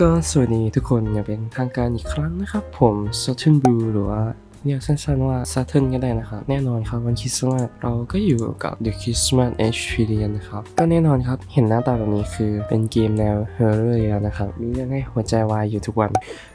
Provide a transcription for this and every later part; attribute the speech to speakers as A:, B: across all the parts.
A: ก็สวัสดีทุกคนอย่างเป็นทางการอีกครั้งนะครับ ผม Saturn Blue หรือว่าเรียกสั้นๆว่า Saturn ก็ได้นะครับ แน่นอนครับวันคริสต์มาสเราก็อยู่กับ The Christmas Experience นะครับ ก็แน่นอนครับ เห็นหน้าตาแบบนี้คือเป็นเกมแนว Horror แล้วนะครับ มีเรื่องให้หัวใจวายอยู่ทุกวัน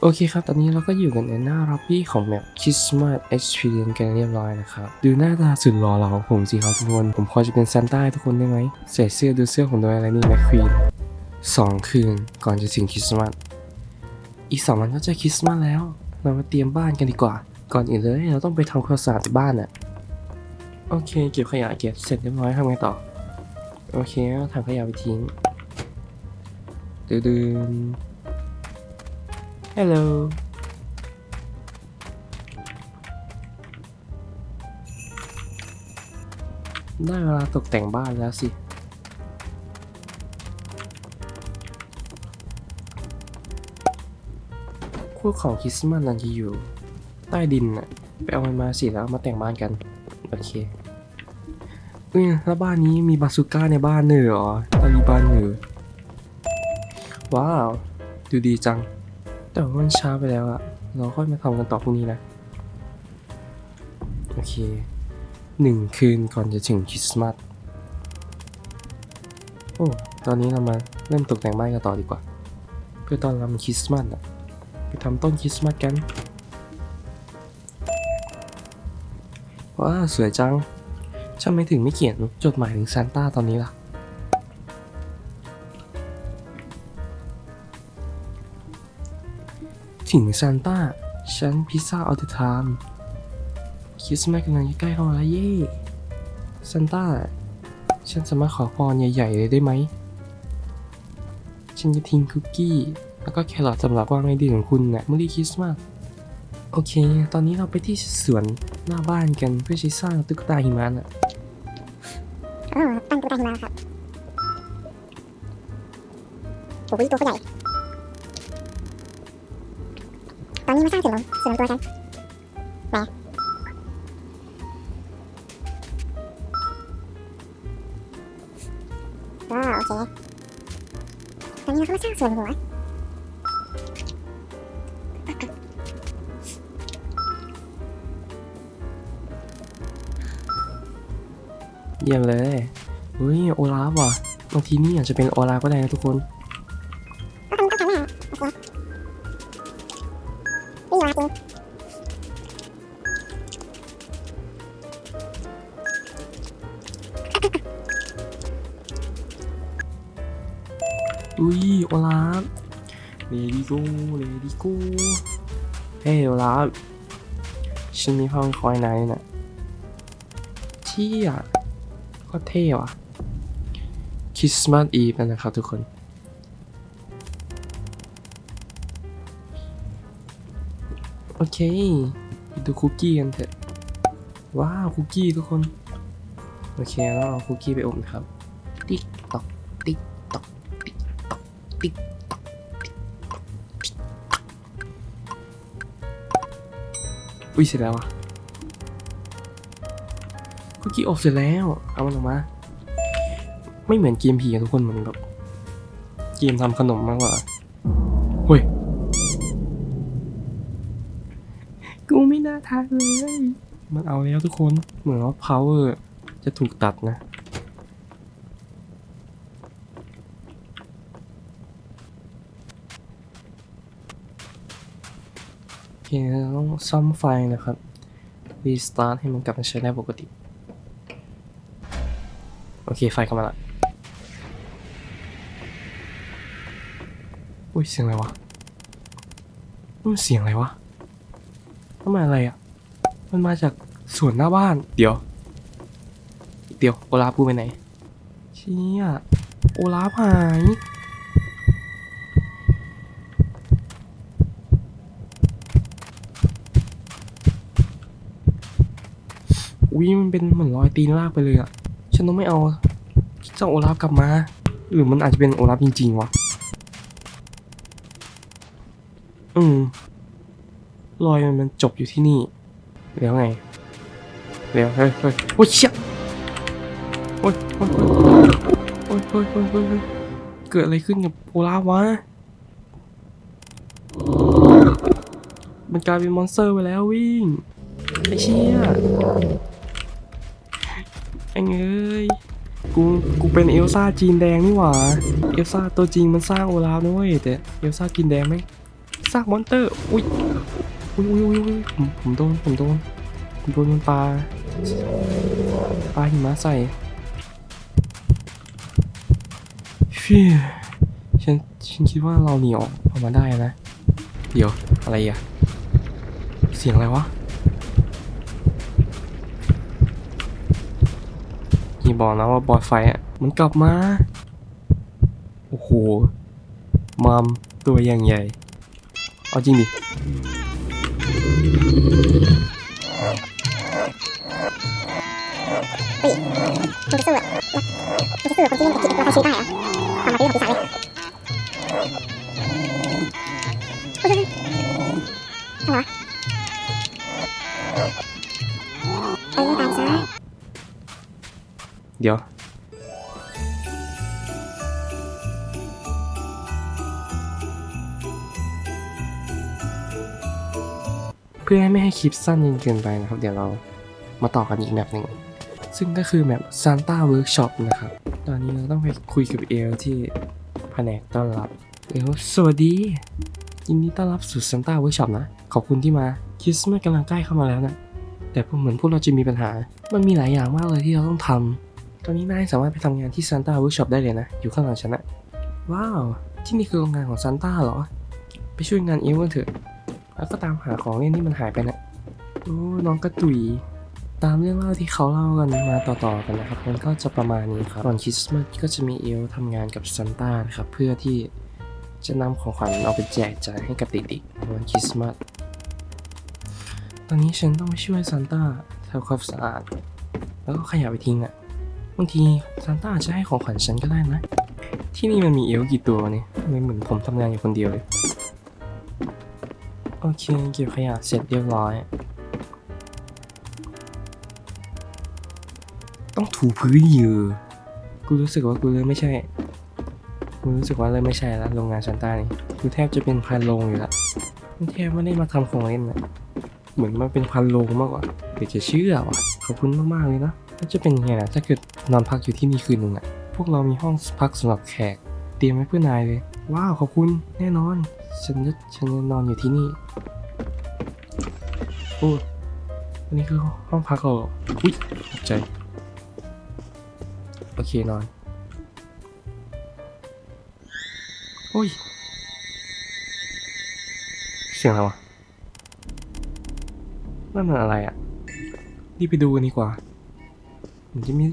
A: โอเคครับ ตอนนี้เราก็อยู่กันในหน้ารับบี้ของแมป Christmas Experience กันเรียบร้อยนะครับ ดูหน้าตาสุดหล่อเหลาของผมสิครับทุกคน ผมพอจะเป็นซานต้าทุกคนได้ไหมใส่เสื้อดูเสื้อผมด้วยอะไรนี่แมคควีน สองคืนก่อนจะถึงคริสต์มาส อีกสองวันก็จะคริสต์มาสแล้ว เรามาเตรียมบ้านกันดีกว่า ก่อนอื่นเลยเราต้องไปทำความสะอาดบ้านน่ะโอเค เก็บขยะเก็บเสร็จเรียบร้อยทำไงต่อ โอเคเอาถังขยะไปทิ้งดืดนฮัลโหลได้เวลาตกแต่งบ้านแล้วสิ ของคริสต์มาสนั่นจะอยู่ ใต้ดินน่ะไปเอามันมาสิแล้วมาแต่งบ้านกัน โอเคเอ้ยแล้วบ้านนี้มีบาซูก้าในบ้านเนยเหรอตาลีบ้านเนยว้าว ดูดีจัง แต่ว่ามันช้าไปแล้วอะเราค่อยมาทำกันต่อพรุ่งนี้นะ โอเคหนึ่งคืนก่อนจะถึงคริสต์มาส โอ้ ตอนนี้เรามาเริ่มตกแต่งบ้านกันต่อดีกว่า เพื่อตอนรับคริสต์มาสอะ ไปทำต้นคริสต์มาสกัน ว้าสวยจังทำไมถึงไม่เขียนจดหมายถึงซานต้าตอนนี้ล่ะ ถึงซานต้าฉันพิซซ่าออเดอร์ไทม์คริสต์มาสกำลังใกล้เข้ามาแล้วเย่ซานต้า ฉันสามารถขอพรใหญ่ๆเลยได้ไหม ฉันจะทิ้งคุกกี้ แล้วก็แครอทสำหรับวางในดินของคุณนะเมื่อดีคริสต์มาสโอเค ตอนนี้เราไปที่สวนหน้าบ้านกันเพื่อใช้สร้างตุ๊กตาหิมะน่ะ
B: อ๋อตั้งตัวตาหิมะครับโอ้ยตัวเขาใหญ่ ตอนนี้มาสร้างสวนสวนตัวกันแหมว้าโอเค ตอนนี้เราก็มาสร้างสวนหัว
A: ยี่ยมเลยเฮ้ยโอลาฟว่ะบางทีนี่อาจจะเป็นโอลาฟก็ได้นะทุกคน
B: ก็ทำก็ทำหน้าโอเคนี่มาจริง
A: อุ้ยโอลาฟเลดี้โกเลดี้โกเฮ้ยโอลาฟฉันมีผ้าพันคอยนายน่ะเที่ย ก็เท่ว่ะคริสต์มาสอีฟนะครับทุกคนโอเค ดูคุกกี้กันเถอะ ว้าว คุกกี้ทุกคน โอเคแล้วเอาคุกกี้ไปอบนะครับ ติ๊กตอก ติ๊กตอก ติ๊กตอก ติ๊กตอกติ๊กตอกติ๊กตอกอุ้ยเสร็จแล้วอะ คุกกี้อบเสร็จแล้ว เอามันออกมา ไม่เหมือนเกมผีอะทุกคนเหมือนแบบเกมทำขนมมากกว่าเฮ้ย กูไม่น่าทานเลย มันเอาแล้วทุกคน เหมือนว่า power จะถูกตัดนะ โอเคเราต้องซ่อมไฟนะครับ restart ให้มันกลับมาใช้ได้ปกติ โอเคไฟกลับมาละอุ้ยเสียงอะไรวะนี่มันเสียงอะไรวะมันมาอะไรอะ มันมาจากสวนหน้าบ้าน เดี๋ยว เดี๋ยวโอลาฟกูไปไหนเชี่ยโอลาฟหายอุ้ยมันเป็นเหมือนรอยตีนลากไปเลยอะ ฉันต้องไม่เอาเจ้าโอลาฟกลับมา หรือมันอาจจะเป็นโอลาฟจริง ๆ วะ อืมรอยมันมันจบอยู่ที่นี่ แล้วไงเดี๋ยวเฮ้ยเฮ้ยโอ้ยเชี่ยโอ้ยโอ้ยโอ้ยโอ้ยโอ้ยโอ้ยโอ้ยเกิดอะไรขึ้นกับโอลาฟวะ มันกลายเป็นมอนสเตอร์ไปแล้ววิ่งไอ้เชี่ย ไอ้เอ้ยกูกูเป็นเอลซ่าจีนแดงนี่หว่าเอลซ่าตัวจริงมันสร้างโอลาฟนะเว้ยแต่เอลซ่าจีนแดงไหมสร้างมอนเตอร์อุ้ยอุ้ยอุ้ยอุ้ยอุ้ยผมผมโดนผมโดนผมโดนมันปลาปลาหิมะใส่ฟิวฉันฉันคิดว่าเราหนีออกออกมาได้นะ เดี๋ยวอะไรอะ เสียงอะไรวะ อย่บอกนะว่าบอสไฟอะ มันกลับมา โอ้โห มัมตัวอย่างใหญ่ เอาจริงดิ เฮ้ย
B: มันจะสู้อะมันจะสู้กับคนที่เล่นกับเราใช้ชีวิตได้เหรอ
A: พื่อให้ไม่ให้คลิปสั้นจนเกินไปนะครับ เดี๋ยวเรามาต่อกันอีกแบบหนึ่งซึ่งก็คือแบบ Santa Workshop นะครับ ตอนนี้เราต้องไปคุยกับเอลที่แผนกต้อนรับเอลสวัสดี ยินดีต้อนรับสู่ Santa Workshop นะ ขอบคุณที่มาคริสต์มาสกำลังใกล้เข้ามาแล้วนะแต่เหมือนพวกเราจะมีปัญหา มันมีหลายอย่างมากเลยที่เราต้องทำตอนนี้นายสามารถไปทำงานที่ Santa Workshop ได้เลยนะ อยู่ข้างหลังฉันอะว้าว ที่นี่คือโรงงานของซานต้าเหรอ ไปช่วยงานเอลกันเถอะ แล้วก็ตามหาของเล่นที่มันหายไปนะโอ้น้องกระตุยตามเรื่องเล่าที่เขาเล่ากันมาต่อๆกันนะครับมันก็จะประมาณนี้ครับก่อนคริสต์มาสก็จะมีเอลทำงานกับซานต้านะครับเพื่อที่จะนำของขวัญเอาไปแจกจ่ายให้กับเด็กๆวันคริสต์มาสตอนนี้ฉันต้องไปช่วยซานต้าทำความสะอาด แล้วก็ขยะไปทิ้งอะบางทีซานต้าอาจจะให้ของขวัญฉันก็ได้นะ ที่นี่มันมีเอลกี่ตัวเนี่ยทำไมเหมือนผมทำงานอยู่คนเดียวเลย โอเคเก็บขยะเสร็จเรียบร้อย ต้องถูพื้นอยู่กูรู้สึกว่ากูเริ่มไม่ใช่ กูรู้สึกว่าเริ่มไม่ใช่แล้วโรงงานซันต้านี่กูแทบจะเป็นพันโรงอยู่ล้วมันแทบไม่ได้มาทำของเล่นนะเหมือนมันเป็นพันโรงมากกว่าเดี๋ยวจะเชื่อว่ะขอบคุณมากๆเลยนะแล้วจะเป็นไงล่ะถ้าเกิดนอนพักอยู่ที่นี่คืนหนึ่งอะพวกเรามีห้องพักสำหรับแขก เตรียมไว้เพื่อนายเลย ว้าวขอบคุณแน่นอน ฉันจะฉันจะนอนอยู่ที่นี่โอ้อันนี้คือห้องพักเหรออุ้ยตกใจ โอเคนอนโอ้ย เสียงอะไรวะนั่นมันอะไรอะ่ะรีบไปดูกันดีกว่าเหมือนจะมี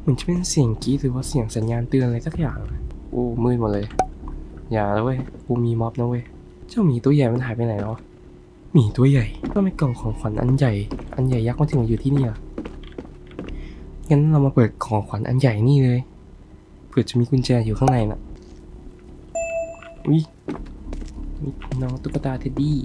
A: เหมือนจะเป็นเสียงกรีดหรือว่าเสียงสัญญาณเตือนอะไรสักอย่าง โอ้มืดหมดเลย อย่าแล้วเว้ย กูมีม็อบนะเว้ย เจ้าหมีตัวใหญ่มันหายไปไหนเนาะหมีตัวใหญ่ก็ไม่กล่องของขวัญอันใหญ่ อันใหญ่ยักษ์มันถึงมาอยู่ที่นี่อะงั้นเรามาเปิดของขวัญอันใหญ่นี่เลย เผื่อจะมีกุญแจอยู่ข้างในน่ะ อุ้ยมีน้องตุ๊กตาเท็ดดี้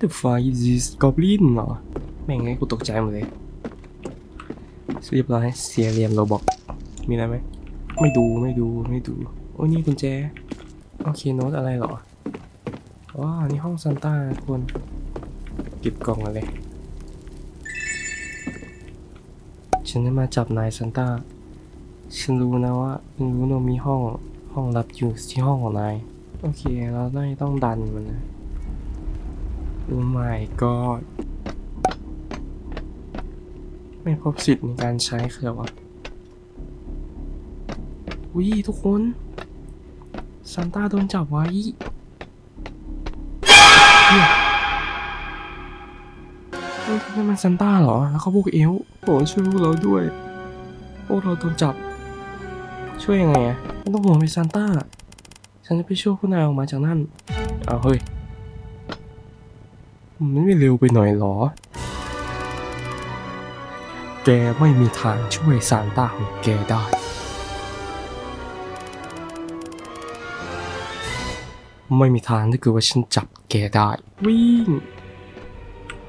A: the fuck is this goblin เหรอ แม่งไงกูตกใจหมดเลยเรียบร้อยเสียเหรียมโรบอกมีอะไรไหมไม่ดูไม่ดูไม่ดู โอ้ยนี่กุญแจ โอเคโน้ตอะไรเหรอว้าวนี่ห้องซานต้าคนเก็บกล่องอะไรฉันได้มาจับนายซานต้า ฉันรู้นะว่าฉันรู้นะมีห้องห้องลับอยู่ที่ห้องของนาย โอเค เราต้องต้องดันมันนะ โอ้ my god ไม่พบสิทธิ์ในการใช้คืออะไรวะวิทุกคนซานต้าโดนจับไว้นั่นมันซานต้าเหรอ แล้วเขาพวกเอลโปรดช่วยพวกเราด้วย พวกเราโดนจับ ช่วยยังไงอะไม่ต้องห่วงไปซานต้า ฉันจะไปช่วยพวกนายออกมาจากนั่นเอาเฮ้ย มันไม่เร็วไปหน่อยหรอ แกไม่มีทางช่วยซานต้าของแกได้ ไม่มีทางถ้าเกิดว่าฉันจับแกได้ วิ่ง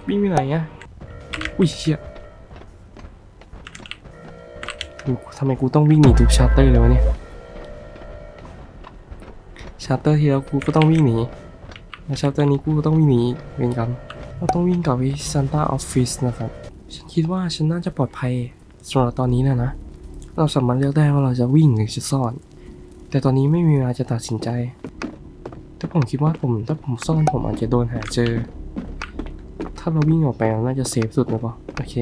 A: วิ่งไปไหนอะอุ้ยเชี่ยกูทำไมกูต้องวิ่งหนีทุกชาร์เตอร์เลยวะเนี่ย ชาร์เตอร์ที่แล้วกูก็ต้องวิ่งหนี แล้วชาร์เตอร์นี้กูต้องวิ่งหนีเวียนกันเราต้องวิ่งกลับไปซันต้าออฟฟิศนะครับ ฉันคิดว่าฉันน่าจะปลอดภัยสำหรับตอนนี้นะนะ เราสามารถเลือกได้ว่าเราจะวิ่งหรือจะซ่อน แต่ตอนนี้ไม่มีเวลาจะตัดสินใจ แต่ผมคิดว่าผมถ้าผมซ่อนผมอาจจะโดนหาเจอ ถ้าเราวิ่งออกไปเราน่าจะเซฟสุดหรือเปล่าโอเค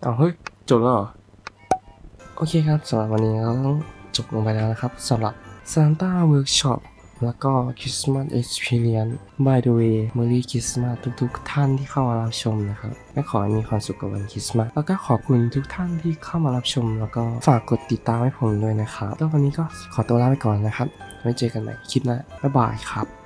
A: เอาเฮ้ยจบแล้วเหรอ โอเคครับสำหรับวันนี้เราต้อง จบลงไปแล้วนะครับสำหรับ Santa Workshop แล้วก็ Christmas Experience by the way Merry Christmas ทุกๆ ท่านที่เข้ามารับชมนะครับและขอให้มีความสุขกับวันคริสต์มาสแล้วก็ขอบคุณทุกท่านที่เข้ามารับชม แล้วก็ฝากกดติดตามให้ผมด้วยนะครับแล้ววันนี้ก็ขอตัวลาไปก่อนนะครับไว้เจอกันใหม่คลิปหน้าบ๊ายบายครับ